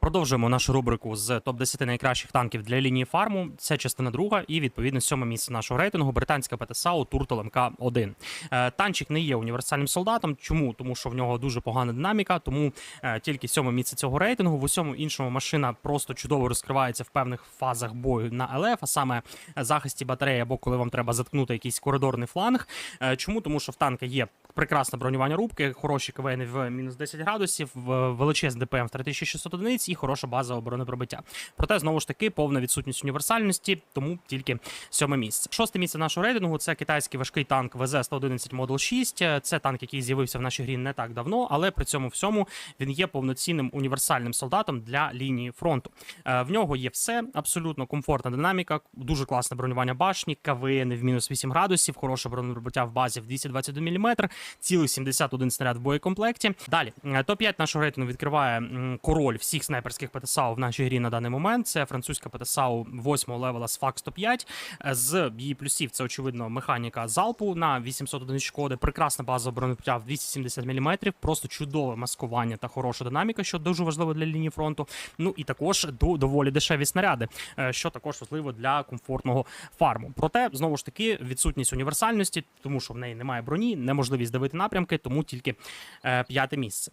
Продовжуємо нашу рубрику з топ 10 найкращих танків для лінії фарму. Це частина друга, і відповідно сьоме місце нашого рейтингу британська ПТСАУ Туртл МК 1 Е, Танчик не є універсальним солдатом. Чому? Тому що в нього дуже погана динаміка, тому е, тільки сьоме місце цього рейтингу. В усьому іншому машина просто чудово розкривається в певних фазах бою на ЛФ, а саме е, захисті батареї або коли вам треба заткнути якийсь коридорний фланг. Чому? Тому що в танка є прекрасне бронювання рубки, хороші КВН в мінус 10 градусів, величезний ДПМ в 3600 одиниць і хороша база оборони пробиття. Проте знову ж таки повна відсутність універсальності, тому тільки сьоме місце. Шосте місце нашого рейтингу це китайський важкий танк ВЗ-111 Model 6. Е, Це танк, який з'явився в нашій грі не так давно, але при цьому всьому він є повноцінним універсальним солдатом для лінії фронту. Е, В нього є все абсолютно комфортна динаміка, дуже класне бронювання башні, КВН в мінус 8 градусів, хороше бронепробиття в базі в 221 мм, цілих 71 снаряд в боєкомплекті. Далі е, топ-5 нашого рейтингу відкриває король всіх снайперських ПТСАУ в нашій грі на даний момент. Це французька ПТСАУ 8 левела з ФАК 105. Е, З її плюсів це очевидно механіка залпу на 800 одиниць шкоди, прекрасна база бронепробиття в 270 мм, просто чудове маскування та хороша динаміка, що дуже важливо для лінії фронту. Ну і також до- доволі дешеві снаряди, е, що також важливо для комфортного фарму. Проте знову ж таки відсутність універсальності, тому що в неї немає броні, неможливість давити напрямки, тому тільки е, п'яте місце.